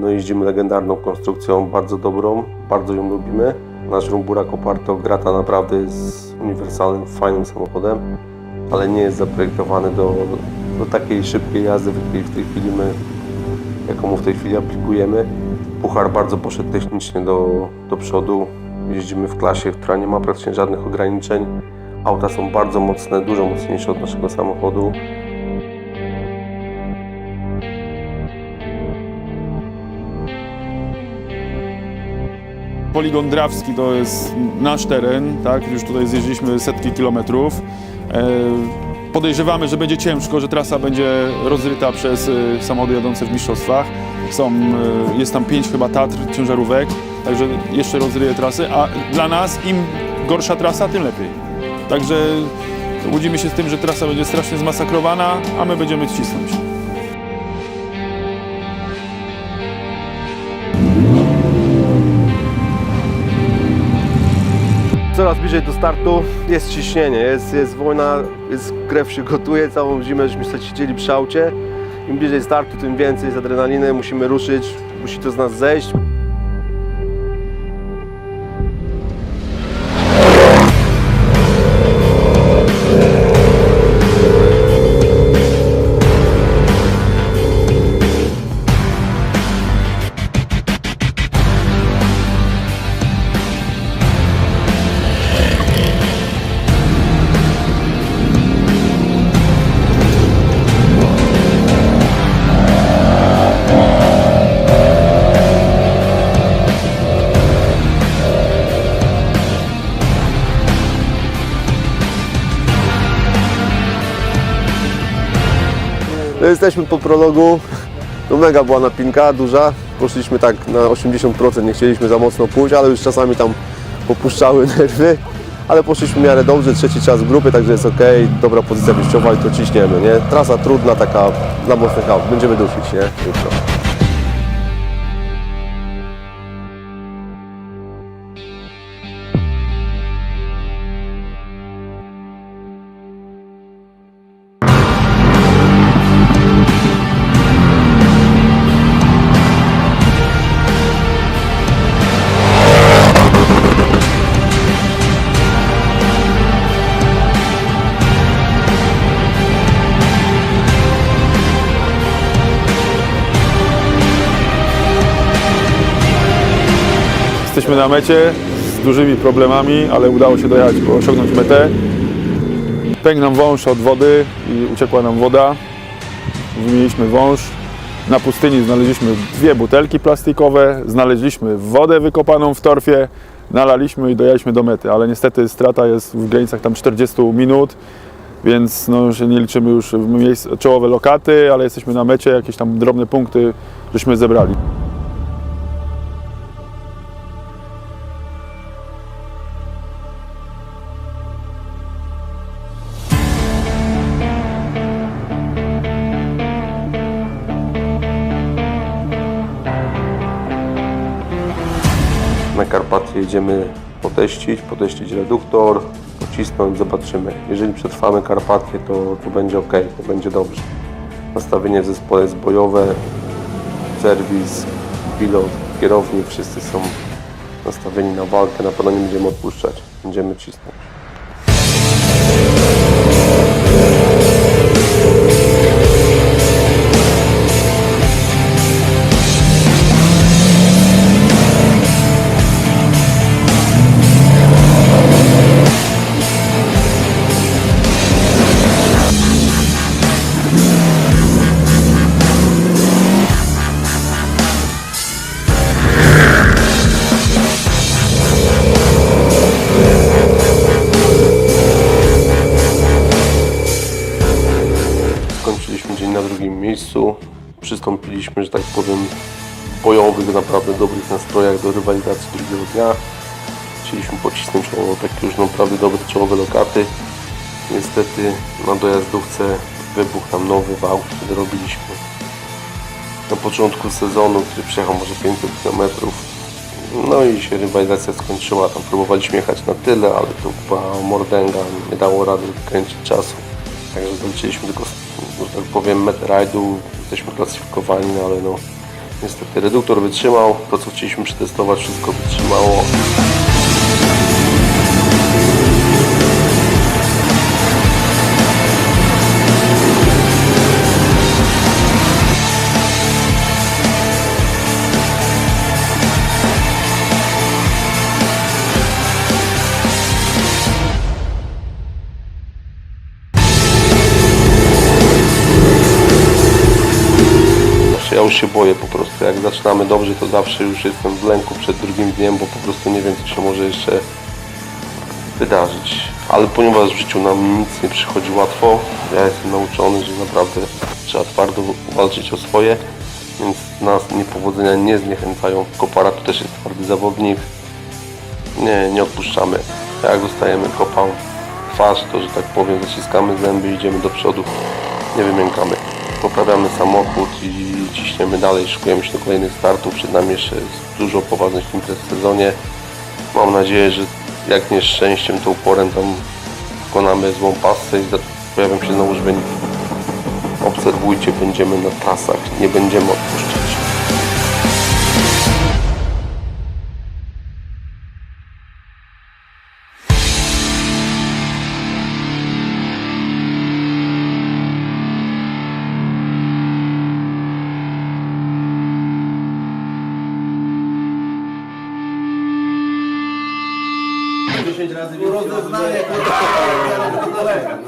No jeździmy legendarną konstrukcją, bardzo dobrą, bardzo ją lubimy. Nasz Rumburak oparty o Grata naprawdę jest uniwersalnym, fajnym samochodem, ale nie jest zaprojektowany do, do takiej szybkiej jazdy, w jakiej w tej chwili my, jaką w tej chwili aplikujemy. Puchar bardzo poszedł technicznie do, do przodu. Jeździmy w klasie, która nie ma praktycznie żadnych ograniczeń. Auta są bardzo mocne, dużo mocniejsze od naszego samochodu. Poligon Drawski to jest nasz teren, tak? Już tutaj zjeździliśmy setki kilometrów. E, Podejrzewamy, że będzie ciężko, że trasa będzie rozryta przez e, samochody jadące w mistrzostwach. Są, e, jest tam pięć chyba Tatr, ciężarówek, także jeszcze rozryje trasy, a dla nas im gorsza trasa, tym lepiej. Także łudzimy się z tym, że trasa będzie strasznie zmasakrowana, a my będziemy cisnąć. Coraz bliżej do startu jest ciśnienie, jest, jest wojna, jest krew się gotuje, całą zimę żeśmy sobie siedzieli przy aucie. Im bliżej startu, tym więcej jest adrenaliny, musimy ruszyć, musi to z nas zejść. No jesteśmy po prologu. No mega była napinka, duża. Poszliśmy tak na 80%, nie chcieliśmy za mocno pójść, ale już czasami tam popuszczały nerwy. Ale poszliśmy w miarę dobrze, trzeci czas w grupie, także jest ok, dobra pozycja wyjściowa i to ciśniemy, nie? Trasa trudna, taka dla mocnych aut. Będziemy dusić, nie? Jutro. Jesteśmy na mecie z dużymi problemami, ale udało się dojechać, osiągnąć metę. Pękł nam wąż od wody i uciekła nam woda. Wymieniliśmy wąż. Na pustyni znaleźliśmy dwie butelki plastikowe, znaleźliśmy wodę wykopaną w torfie, nalaliśmy i dojechaliśmy do mety, ale niestety strata jest w granicach tam 40 minut, więc no, nie liczymy już miejsc, czołowe lokaty, ale jesteśmy na mecie, jakieś tam drobne punkty żeśmy zebrali. Na Karpaty jedziemy poteścić, poteścić reduktor, pocisnąć, zobaczymy. Jeżeli przetrwamy Karpatję, to, to będzie ok, to będzie dobrze. Nastawienie w zespole jest bojowe, serwis, pilot, kierownik, wszyscy są nastawieni na walkę, na pewno nie będziemy odpuszczać, będziemy cisnąć. Miejscu. Przystąpiliśmy, że tak powiem, w bojowych, naprawdę dobrych nastrojach do rywalizacji drugiego dnia. Chcieliśmy pocisnąć o takie już naprawdę dobre czołowe lokaty. Niestety na dojazdówce wybuchł nam nowy wał, który robiliśmy na początku sezonu, który przejechał może 500 km. No i się rywalizacja skończyła. Tam próbowaliśmy jechać na tyle, ale to była mordęga, nie dało rady kręcić czasu. Także zaliczyliśmy tylko, że tak powiem, metę rajdu. Jesteśmy klasyfikowani, no ale no, Niestety reduktor wytrzymał, to co chcieliśmy przetestować wszystko wytrzymało. Już się boję po prostu. Jak zaczynamy dobrze, to zawsze już jestem w lęku przed drugim dniem, bo po prostu nie wiem, co się może jeszcze wydarzyć. Ale ponieważ w życiu nam nic nie przychodzi łatwo, ja jestem nauczony, że naprawdę trzeba twardo walczyć o swoje, więc nas niepowodzenia nie zniechęcają. Kopara to też jest twardy zawodnik. Nie, nie odpuszczamy. Jak dostajemy kopa w twarz, to że tak powiem zaciskamy zęby idziemy do przodu. Nie wymiękamy. Poprawiamy samochód i ciśniemy dalej, szykujemy się do kolejnych startów. Przed nami jeszcze jest dużo poważnych imprez w sezonie. Mam nadzieję, że jak nie szczęściem, to uporem tam wykonamy złą pasę i pojawią się znowu wyniki. Obserwujcie, będziemy na trasach, nie będziemy odpuszczać. розізнав, як